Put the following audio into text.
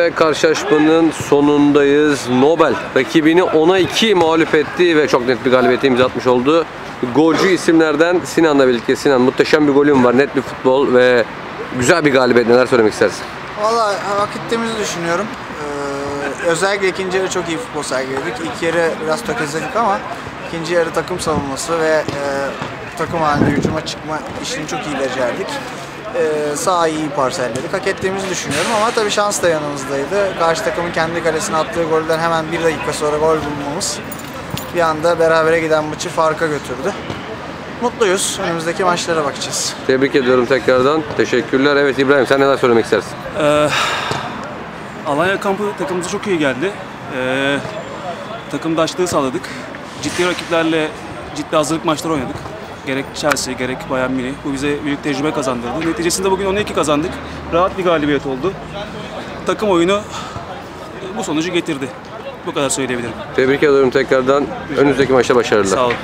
Ve karşılaşmanın sonundayız. Nobel rakibini 10'a 2 mağlup etti ve çok net bir galibiyete imza atmış oldu. Golcü isimlerden Sinan'la birlikte. Sinan muhteşem bir golün var. Net bir futbol ve güzel bir galibiyet. Neler söylemek istersin? Valla hak ettiğimizi düşünüyorum. Ee, özellikle ikinci yarı çok iyi futbol sergiledik. İlk yarı biraz tökezledik ama ikinci yarı takım savunması ve e, takım halinde hücuma çıkma işini çok iyi becerdik. Ee, sahayı iyi parselledik. Hak ettiğimizi düşünüyorum ama tabii şans da yanımızdaydı. Karşı takımın kendi kalesine attığı golden hemen bir dakika sonra gol bulmamız bir anda berabere giden maçı farka götürdü. Mutluyuz. Önümüzdeki maçlara bakacağız. Tebrik ediyorum tekrardan. Teşekkürler. Evet İbrahim sen neler söylemek istersin? Ee, Alanya kampı takımımıza çok iyi geldi. Ee, takımdaşlığı sağladık. Ciddi rakiplerle ciddi hazırlık maçları oynadık. Gerek Chelsea, gerek Bayern Münih. Bu bize büyük tecrübe kazandırdı. Neticesinde bugün 10'a 2 kazandık. Rahat bir galibiyet oldu. Takım oyunu bu sonucu getirdi. Bu kadar söyleyebilirim. Tebrik ediyorum tekrardan. Önümüzdeki maçta başarılar. Sağ olun.